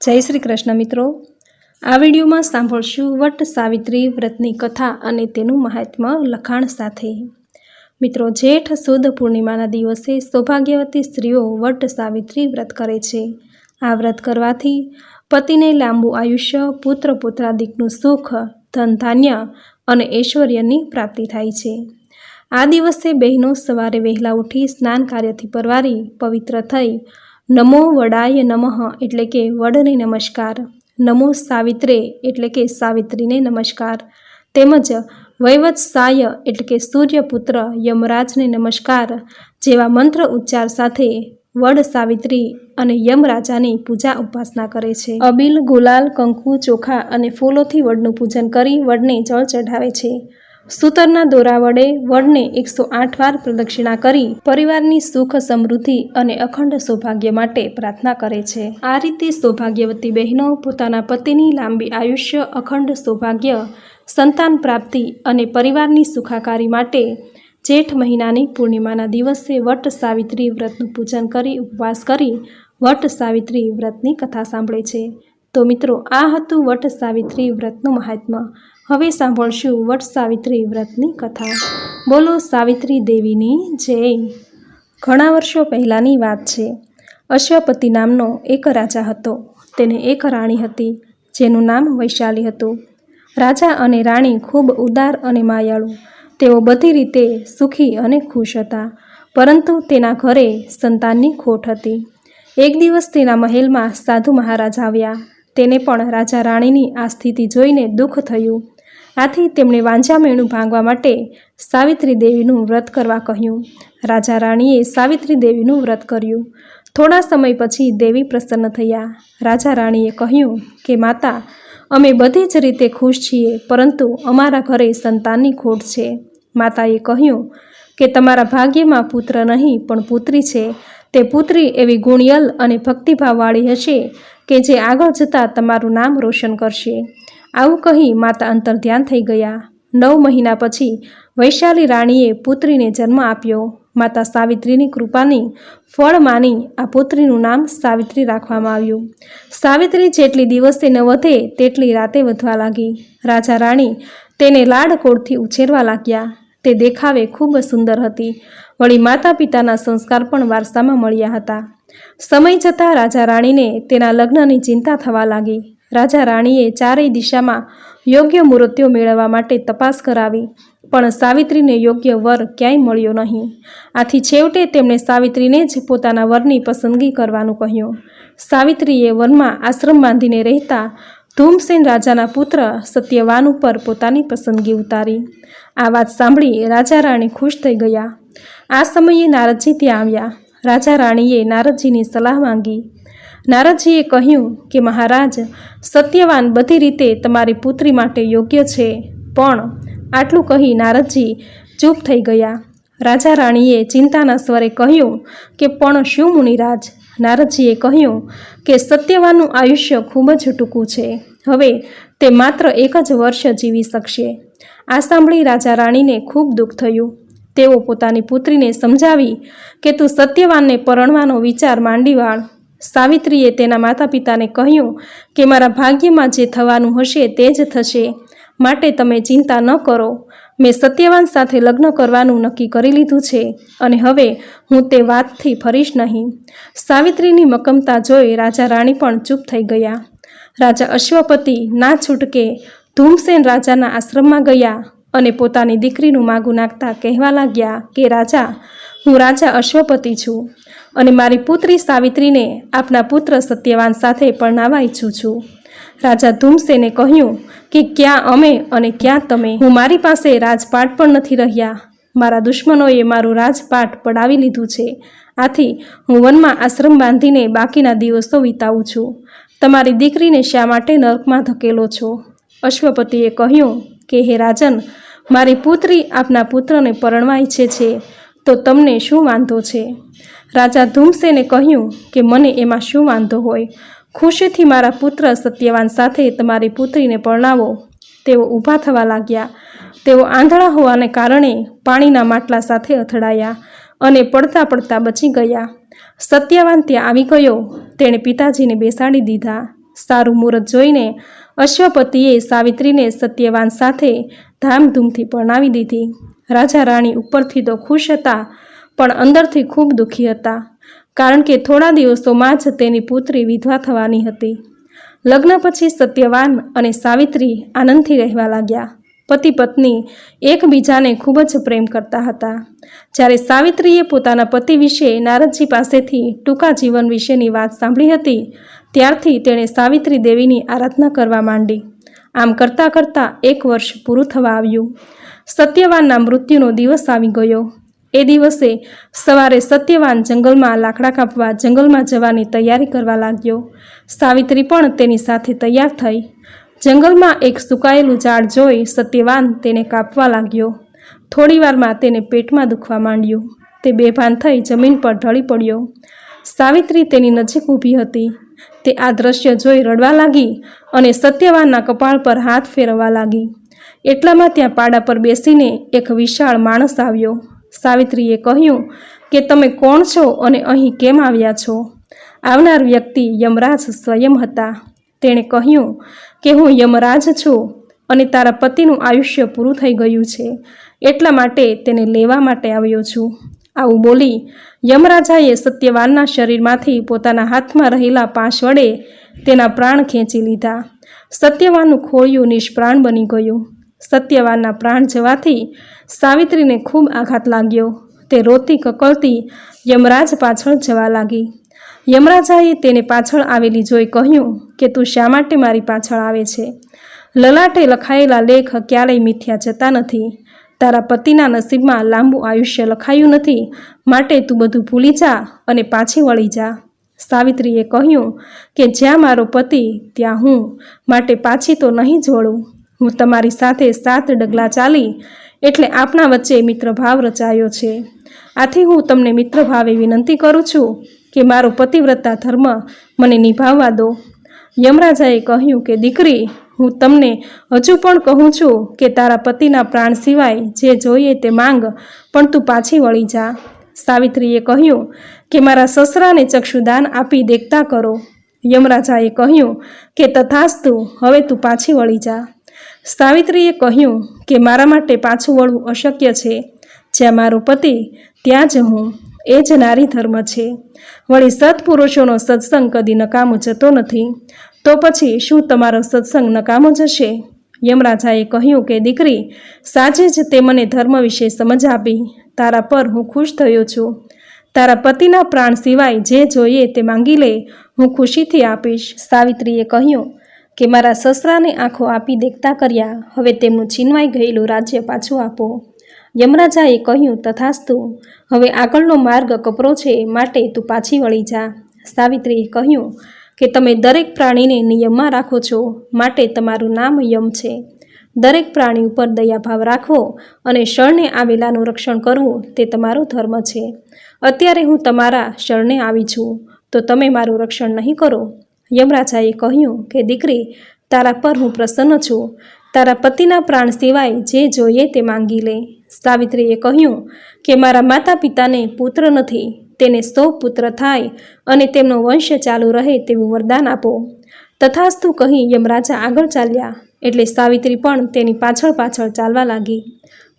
જય શ્રી કૃષ્ણ મિત્રો. આ વિડીયોમાં સાંભળશું વટ સાવિત્રી વ્રતની કથા અને તેનું મહાત્મ્ય લખાણ સાથે. મિત્રો, જેઠ સુદ પૂર્ણિમાના દિવસે સૌભાગ્યવતી સ્ત્રીઓ વટ સાવિત્રી વ્રત કરે છે. આ વ્રત કરવાથી પતિને લાંબુ આયુષ્ય, પુત્ર પુત્રાદિકનું સુખ, ધન ધાન્ય અને ઐશ્વર્યની પ્રાપ્તિ થાય છે. આ દિવસે બહેનો સવારે વહેલા ઉઠી સ્નાન કાર્યથી પરવારી, પવિત્ર થઈ નમો વડાય નમઃ એટલે કે વડને નમસ્કાર. નમો સાવિત્રે એટલે કે સાવિત્રીને નમસ્કાર. તેમજ વૈવત્સાય એટલે કે સૂર્યપુત્ર યમરાજને નમસ્કાર જેવા મંત્ર ઉચ્ચાર સાથે વડ સાવિત્રી અને યમરાજાની પૂજા ઉપાસના કરે છે. અબીલ ગુલાલ, કંકુ, ચોખા અને ફૂલોથી વડનું પૂજન કરી વડને જળ ચઢાવે છે. સૂતરના દોરા વડે વડને એકસો આઠ વાર પ્રદક્ષિણા કરી પરિવારની સુખ સમૃદ્ધિ અને અખંડ સૌભાગ્ય માટે પ્રાર્થના કરે છે. આ રીતે સૌભાગ્યવતી બહેનો પોતાના પતિની લાંબી આયુષ્ય, અખંડ સૌભાગ્ય, સંતાન પ્રાપ્તિ અને પરિવારની સુખાકારી માટે જેઠ મહિનાની પૂર્ણિમાના દિવસે વટ સાવિત્રી વ્રતનું પૂજન કરી ઉપવાસ કરી વટ સાવિત્રી વ્રતની કથા સાંભળે છે. તો મિત્રો, આ હતું વટ સાવિત્રી વ્રતનું મહાત્મ્ય હવે સાંભળશું વટ સાવિત્રી વ્રતની કથા. બોલો સાવિત્રી દેવીની જય. ઘણા વર્ષો પહેલાંની વાત છે. અશ્વપતિ નામનો એક રાજા હતો. તેને એક રાણી હતી, જેનું નામ વૈશાલી હતું. રાજા અને રાણી ખૂબ ઉદાર અને માયાળુ. તેઓ બધી રીતે સુખી અને ખુશ હતા, પરંતુ તેના ઘરે સંતાનની ખોટ હતી. એક દિવસ તેના મહેલમાં સાધુ મહારાજ આવ્યા. તેને પણ રાજા રાણીની આ સ્થિતિ જોઈને દુઃખ થયું. આથી તેમણે વાંજામેણું ભાંગવા માટે સાવિત્રી દેવીનું વ્રત કરવા કહ્યું. રાજા રાણીએ સાવિત્રી દેવીનું વ્રત કર્યું. થોડા સમય પછી દેવી પ્રસન્ન થયા. રાજા રાણીએ કહ્યું કે, માતા, અમે બધી જ રીતે ખુશ છીએ, પરંતુ અમારા ઘરે સંતાનની ખોટ છે. માતાએ કહ્યું કે, તમારા ભાગ્યમાં પુત્ર નહીં, પણ પુત્રી છે. તે પુત્રી એવી ગુણિયલ અને ભક્તિભાવવાળી હશે કે જે આગળ જતાં તમારું નામ રોશન કરશે. આવું કહી માતા અંતર ધ્યાન થઈ ગયા. નવ મહિના પછી વૈશાલી રાણીએ પુત્રીને જન્મ આપ્યો. માતા સાવિત્રીની કૃપાની ફળ માની આ પુત્રીનું નામ સાવિત્રી રાખવામાં આવ્યું. સાવિત્રી જેટલી દિવસે ન વધે તેટલી રાતે વધવા લાગી. રાજા રાણી તેને લાડકોડથી ઉછેરવા લાગ્યા. તે દેખાવે ખૂબ સુંદર હતી. વળી માતા પિતાના સંસ્કાર પણ વારસામાં મળ્યા હતા. સમય જતાં રાજા રાણીને તેના લગ્નની ચિંતા થવા લાગી. રાજા રાણીએ ચારેય દિશામાં યોગ્ય મૂર્તિઓ મેળવવા માટે તપાસ કરાવી, પણ સાવિત્રીને યોગ્ય વર ક્યાંય મળ્યો નહીં. આથી છેવટે તેમણે સાવિત્રીને જ પોતાના વરની પસંદગી કરવાનું કહ્યું. સાવિત્રીએ વનમાં આશ્રમ બાંધીને રહેતા ધૂમસેન રાજાના પુત્ર સત્યવાન ઉપર પોતાની પસંદગી ઉતારી. આ વાત સાંભળી રાજા રાણી ખુશ થઈ ગયા. આ સમયે નારદજી ત્યાં આવ્યા. રાજા રાણીએ નારદજીની સલાહ માંગી. નારદજીએ કહ્યું કે, મહારાજ, સત્યવાન બધી રીતે તમારી પુત્રી માટે યોગ્ય છે, પણ આટલું કહી નારદજી ચૂપ થઈ ગયા. રાજા રાણીએ ચિંતાના સ્વરે કહ્યું કે, પણ શું મુનિરાજ નારદજીએ કહ્યું કે, સત્યવાનનું આયુષ્ય ખૂબ જ ટૂંકું છે. હવે તે માત્ર એક જ વર્ષ જીવી શકશે. આ સાંભળી રાજા રાણીને ખૂબ દુઃખ થયું. તેઓ પોતાની પુત્રીને સમજાવી કે તું સત્યવાનને પરણવાનો વિચાર માંડી વાળ. સાવિત્રીએ તેના માતા પિતાને કહ્યું કે મારા ભાગ્યમાં જે થવાનું હશે તે જ થશે. માટે તમે ચિંતા ન કરો. મેં સત્યવાન સાથે લગ્ન કરવાનું નક્કી કરી લીધું છે અને હવે હું તે વાતથી ફરીશ નહીં. સાવિત્રીની મકમતા જોઈ રાજા રાણી પણ ચૂપ થઈ ગયા. રાજા અશ્વપતિ ના છૂટકે ધૂમસેન રાજાના આશ્રમમાં ગયા અને પોતાની દીકરીનું માગું નાખતા કહેવા લાગ્યા કે, રાજા, હું રાજા અશ્વપતિ છું અને મારી પુત્રી સાવિત્રીને આપના પુત્ર સત્યવાન સાથે પરણાવવા ઈચ્છું છું. રાજા ધૂમસેને કહ્યું કે, ક્યાં અમે અને ક્યાં તમે? હું મારી પાસે રાજપાટ પણ નથી રહ્યા. મારા દુશ્મનોએ મારું રાજપાટ પડાવી લીધું છે. આથી હું વનમાં આશ્રમ બાંધીને બાકીના દિવસો વિતાવું છું. તમારી દીકરીને શા માટે નર્કમાં ધકેલો છો? અશ્વપતિએ કહ્યું કે, હે રાજન, મારી પુત્રી આપના પુત્રને પરણવા ઈચ્છે છે, તો તમને શું વાંધો છે? રાજા ધૂમસેને કહ્યું કે, મને એમાં શું વાંધો હોય? ખુશીથી મારા પુત્ર સત્યવાન સાથે તમારી પુત્રીને પરણાવો. તેઓ ઊભા થવા લાગ્યા. તેઓ આંધળા હોવાને કારણે પાણીના માટલા સાથે અથડાયા અને પડતા પડતા બચી ગયા. સત્યવાન ત્યાં આવી ગયો. તેણે પિતાજીને બેસાડી દીધા. સારું મુહૂર્ત જોઈને અશ્વપતિએ સાવિત્રીને સત્યવાન સાથે ધામધૂમથી પરણાવી દીધી. રાજા રાણી ઉપરથી તો ખુશ હતા, પણ અંદરથી ખૂબ દુઃખી હતા, કારણ કે થોડા દિવસોમાં જ તેની પુત્રી વિધવા થવાની હતી. લગ્ન પછી સત્યવાન અને સાવિત્રી આનંદથી રહેવા લાગ્યા. પતિ પત્ની એકબીજાને ખૂબ જ પ્રેમ કરતા હતા. જ્યારે સાવિત્રીએ પોતાના પતિ વિશે નારદજી પાસેથી ટૂંકા જીવન વિશેની વાત સાંભળી હતી ત્યારથી તેણે સાવિત્રી દેવીની આરાધના કરવા માંડી. આમ કરતાં કરતાં એક વર્ષ પૂરું થવા આવ્યું. સત્યવાનના મૃત્યુનો દિવસ આવી ગયો. એ દિવસે સવારે સત્યવાન જંગલમાં લાકડા કાપવા જંગલમાં જવાની તૈયારી કરવા લાગ્યો. સાવિત્રી પણ તેની સાથે તૈયાર થઈ. જંગલમાં એક સુકાયેલું ઝાડ જોઈ સત્યવાન તેને કાપવા લાગ્યો. થોડીવારમાં તેને પેટમાં દુખવા માંડ્યું. તે બેભાન થઈ જમીન પર ઢળી પડ્યો. સાવિત્રી તેની નજીક ઊભી હતી. તે આ દ્રશ્ય જોઈ રડવા લાગી અને સત્યવાનના કપાળ પર હાથ ફેરવવા લાગી. એટલામાં ત્યાં પાડા પર બેસીને એક વિશાળ માણસ આવ્યો. સાવિત્રીએ કહ્યું કે, તમે કોણ છો અને અહીં કેમ આવ્યા છો? આવનાર વ્યક્તિ યમરાજ સ્વયં હતા. તેણે કહ્યું કે, હું યમરાજ છું અને તારા પતિનું આયુષ્ય પૂરું થઈ ગયું છે. એટલા માટે તેને લેવા માટે આવ્યો છું. આવું બોલી યમરાજાએ સત્યવાનના શરીરમાંથી પોતાના હાથમાં રહેલા પાંચ વડે તેના પ્રાણ ખેંચી લીધા. સત્યવાનનું ખોળિયું નિષ્પ્રાણ બની ગયું. સત્યવાનના પ્રાણ જવાથી સાવિત્રીને ખૂબ આઘાત લાગ્યો. તે રોતી કકળતી યમરાજ પાછળ જવા લાગી. યમરાજાએ તેને પાછળ આવેલી જોઈ કહ્યું કે, તું શા માટે મારી પાછળ આવે છે? લલાટે લખાયેલા લેખ ક્યારેય મિથ્યા જતા નથી. તારા પતિના નસીબમાં લાંબુ આયુષ્ય લખાયું નથી. માટે તું બધું ભૂલી જા અને પાછી વળી જા. સાવિત્રીએ કહ્યું કે જ્યાં મારો પતિ, ત્યાં હું. માટે પાછી તો નહીં જ વળું. હું તમારી સાથે સાત ડગલા ચાલી એટલે આપણા વચ્ચે મિત્રભાવ રચાયો છે. આથી હું તમને મિત્રભાવે વિનંતી કરું છું કે મારો પતિવ્રતા ધર્મ મને નિભાવવા દો. યમરાજાએ કહ્યું કે, દીકરી હું તમને હજુ પણ કહું છું કે તારા પતિના પ્રાણ સિવાય જે જોઈએ તે માંગ, પણ તું પાછી વળી જા. સાવિત્રીએ કહ્યું કે મારા સસરાને ચક્ષુદાન આપી દેખતા કરો. યમરાજાએ કહ્યું કે તથાસ્તુ, હવે તું પાછી વળી જા. સાવિત્રીએ કહ્યું કે મારા માટે પાછું વળવું અશક્ય છે. જ્યાં મારો પતિ, ત્યાં જ હું. એ જ નારી ધર્મ છે. વળી સત્પુરુષોનો સત્સંગ કદી નકામો જતો નથી. તો પછી શું તમારો સત્સંગ નકામો જશે યમરાજાએ કહ્યું કે, દીકરી, સાચે જ તે મને ધર્મ વિશે સમજ આપી. તારા પર હું ખુશ થયો છું. તારા પતિના પ્રાણ સિવાય જે જોઈએ તે માંગી લે. હું ખુશીથી આપીશ. સાવિત્રીએ કહ્યું કે, મારા સસરાને આંખો આપી દેખતા કર્યા. હવે તેમનું છીનવાઈ ગયેલું રાજ્ય પાછું આપો. યમરાજાએ કહ્યું, તથાસ્તુ. હવે આગળનો માર્ગ કપરો છે. માટે તું પાછી વળી જા. સાવિત્રીએ કહ્યું કે તમે દરેક પ્રાણીને નિયમમાં રાખો છો, માટે તમારું નામ યમ છે. દરેક પ્રાણી ઉપર દયાભાવ રાખવો અને શરણે આવેલાનું રક્ષણ કરવું તે તમારો ધર્મ છે. અત્યારે હું તમારા શરણે આવી છું, તો તમે મારું રક્ષણ નહીં કરો. યમરાજાએ કહ્યું કે, દીકરી, તારા પર હું પ્રસન્ન છું. તારા પતિના પ્રાણ સિવાય જે જોઈએ તે માંગી લે. સાવિત્રીએ કહ્યું કે, મારા માતા પિતાને પુત્ર નથી તેને સૌ પુત્ર થાય અને તેમનો વંશ ચાલુ રહે તેવું વરદાન આપો. તથાસ્તુ કહી યમરાજા આગળ ચાલ્યા, એટલે સાવિત્રી પણ તેની પાછળ પાછળ ચાલવા લાગી.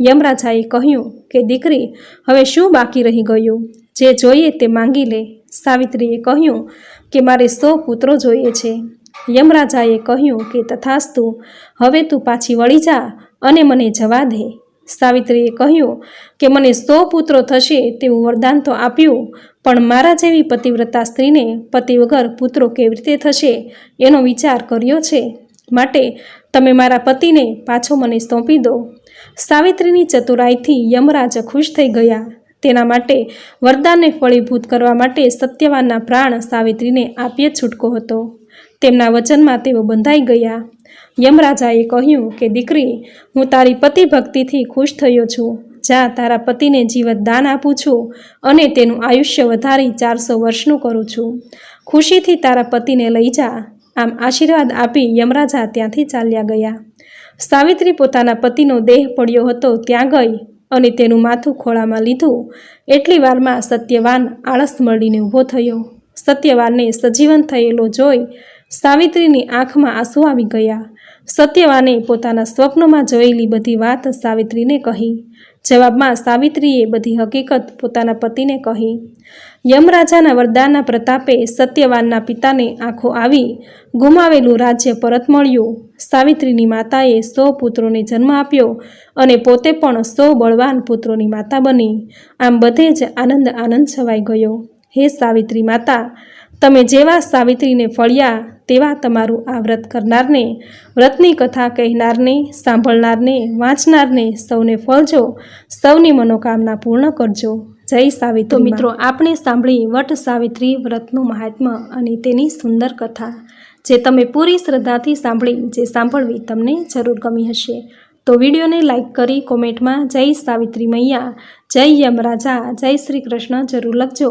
યમરાજાએ કહ્યું કે, દીકરી, હવે શું બાકી રહી ગયું? જે જોઈએ તે માંગી લે. સાવિત્રીએ કહ્યું કે, મારે સો પુત્રો જોઈએ છે. યમરાજાએ કહ્યું કે, તથાસ્તુ, હવે તું પાછી વળી જા અને મને જવા દે. સાવિત્રીએ કહ્યું કે મને સો પુત્રો થશે તેવું વરદાન તો આપ્યું, પણ મારા જેવી પતિવ્રતા સ્ત્રીને પતિ વગર પુત્રો કેવી રીતે થશે એનો વિચાર કર્યો છે. માટે તમે મારા પતિને પાછો મને સોંપી દો. સાવિત્રીની ચતુરાઈથી યમરાજ ખુશ થઈ ગયા. તેના માટે વરદાનને ફળીભૂત કરવા માટે સત્યવાનના પ્રાણ સાવિત્રીને આપીએ છૂટકો હતો. તેમના વચનમાં તેઓ બંધાઈ ગયા. યમરાજાએ કહ્યું કે, દીકરી, હું તારી પતિ ભક્તિથી ખુશ થયો છું. જા, તારા પતિને જીવત દાન આપું છું અને તેનું આયુષ્ય વધારી ચારસો વર્ષનું કરું છું. ખુશીથી તારા પતિને લઈ જા. આમ આશીર્વાદ આપી યમરાજા ત્યાંથી ચાલ્યા ગયા. સાવિત્રી પોતાના પતિનો દેહ પડ્યો હતો ત્યાં ગઈ અને તેનું માથું ખોળામાં લીધું. એટલી વારમાં સત્યવાન આળસ મળીને ઊભો થયો. સત્યવાનને સજીવન થયેલો જોઈ સાવિત્રીની આંખમાં આંસુ આવી ગયા. સત્યવાને પોતાના સ્વપ્નમાં જોયેલી બધી વાત સાવિત્રીને કહી. જવાબમાં સાવિત્રીએ બધી હકીકત પોતાના પતિને કહી. યમરાજાના વરદાનના પ્રતાપે સત્યવાનના પિતાને આંખો આવી ગુમાવેલું રાજ્ય પરત મળ્યું. સાવિત્રીની માતાએ સો પુત્રોને જન્મ આપ્યો અને પોતે પણ સો બળવાન પુત્રોની માતા બની. આમ બધે જ આનંદ આનંદ છવાઈ ગયો. હે સાવિત્રી માતા તમે જેવા સાવિત્રીને ફળ્યા તેવા તમારું આ વ્રત કરનારને વ્રતની કથા કહેનારને સાંભળનારને વાંચનારને સૌને ફળજો સૌની મનોકામના પૂર્ણ કરજો. જય સાવિત્રી મિત્રો આપણે સાંભળી વટ સાવિત્રી વ્રતનું મહાત્મ્ય અને તેની સુંદર કથા જે તમે પૂરી શ્રદ્ધાથી સાંભળી જે સાંભળવી તમને જરૂર ગમી હશે. તો વિડીયોને લાઇક કરી કોમેન્ટમાં જય સાવિત્રી મૈયા જય યમરાજા જય શ્રી કૃષ્ણ જરૂર લખજો.